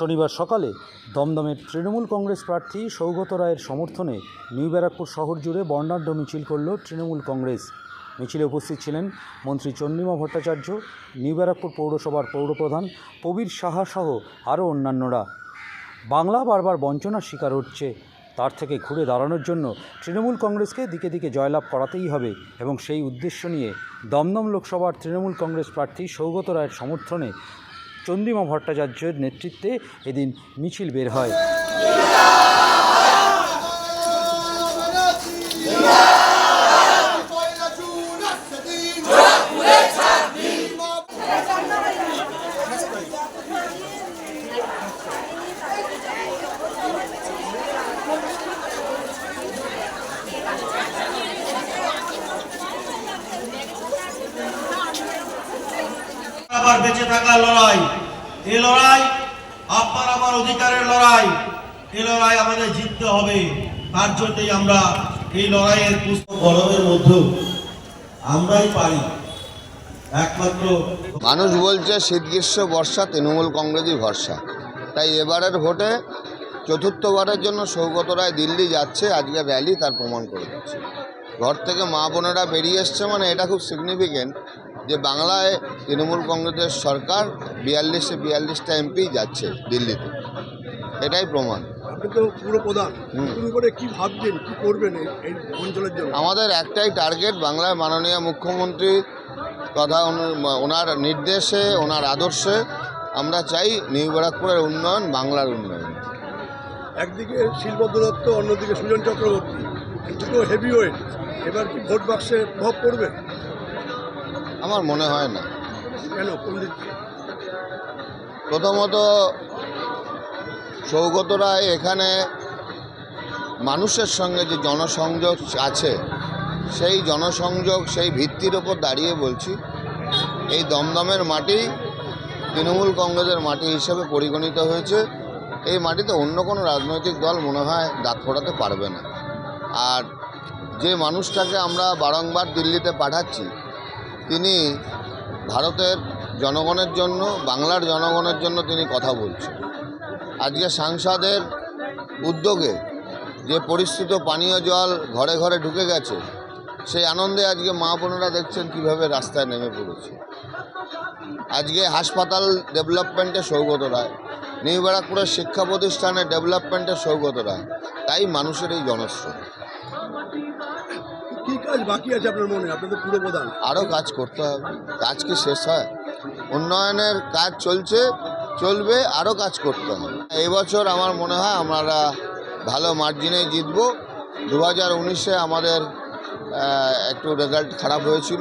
শনিবার সকালে দমদমের তৃণমূল কংগ্রেস প্রার্থী সৌগত রায়ের সমর্থনে নিউ ব্যারাকপুর শহর জুড়ে বর্ণাঢ্য মিছিল করল তৃণমূল কংগ্রেস। মিছিলে উপস্থিত ছিলেন মন্ত্রী চন্দ্রিমা ভট্টাচার্য, নিউ ব্যারাকপুর পৌরসভার পৌরপ্রধান প্রবীর সাহা সহ আরও অন্যান্যরা। বাংলা বারবার বঞ্চনার শিকার হচ্ছে। তার থেকে ঘুরে দাঁড়ানোর জন্য তৃণমূল কংগ্রেসকে দিকে দিকে জয়লাভ করাতেই হবে এবং সেই উদ্দেশ্য নিয়ে দমদম লোকসভার তৃণমূল কংগ্রেস প্রার্থী সৌগত রায়ের সমর্থনে চন্দ্রিমা ভট্টাচার্যের নেতৃত্বে এদিন মিছিল বের হয়। আবার বেঁচে থাকার লড়াই। এই লড়াই আপনার আমার অধিকারের লড়াই। এই লড়াই আমাদের জিততে হবে। তার জন্যই আমরা এই লড়াইয়ের পুষ্প গরমের মধ্যেও আমরাই পারি। মানুষ বলছে শীত গ্রীষ্ম বর্ষা, তৃণমূল কংগ্রেসই ভরসা। তাই এবারের ভোটে চতুর্থবারের জন্য সৌগত রায় দিল্লি যাচ্ছে আজকের র্যালি তার প্রমাণ করে দিচ্ছে। ঘর থেকে মা বোনেরা বেরিয়ে এসছে মানে এটা খুব সিগনিফিকেন্ট যে বাংলায় তৃণমূল কংগ্রেসের সরকার বিয়াল্লিশে বিয়াল্লিশটা এমপি যাচ্ছে দিল্লিতে। এটাই প্রমাণ। আমাদের একটাই টার্গেট বাংলার মাননীয় মুখ্যমন্ত্রী তথা ওনার নির্দেশে ওনার আদর্শে আমরা চাই নিউ ব্যারাকপুরের উন্নয়ন বাংলার উন্নয়ন। একদিকে শিল্পদ্র দত্ত অন্যদিকে সুজন চক্রবর্তী। দুটো হেভি ওয়েট এবার কি ভোট বাক্সে প্রভাব পড়বে? আমার মনে হয় না। কেন? কোন দিক প্রথমত সৌগত রায় এখানে মানুষের সঙ্গে যে জনসংযোগ আছে সেই জনসংযোগ সেই ভিত্তির ওপর দাঁড়িয়ে বলছি এই দমদমের মাটি তৃণমূল কংগ্রেসের মাটি হিসেবে পরিগণিত হয়েছে। এই মাটিতে অন্য কোনো রাজনৈতিক দল মনে হয় দাঁত ফোটাতে পারবে না। আর যে মানুষটাকে আমরা বারংবার দিল্লিতে পাঠাচ্ছি তিনি ভারতের জনগণের জন্য, বাংলার জনগণের জন্য তিনি কথা বলছেন। আজকে সাংসদের উদ্যোগে যে পরিস্থিত পানীয় জল ঘরে ঘরে ঢুকে গেছে, সেই আনন্দে আজকে মা বোনেরা দেখছেন কীভাবে রাস্তায় নেমে পড়েছে। আজকে হাসপাতাল ডেভেলপমেন্টে সৌগত রায়, নিউ ব্যারাকপুরের শিক্ষা প্রতিষ্ঠানের ডেভেলপমেন্টে সৌগত রায়, তাই মানুষের এই জনস্রোত কাজ বাকি আছে আপনার মনে? তো পুরো প্রধান। আরও কাজ করতে হবে। কাজ কি শেষ হয়? উন্নয়নের কাজ চলছে, চলবে আরও কাজ করতে হবে। এবছর আমার মনে হয় আমরা ভালো মার্জিনে জিতব। দু হাজার উনিশে আমাদের একটু রেজাল্ট খারাপ হয়েছিল।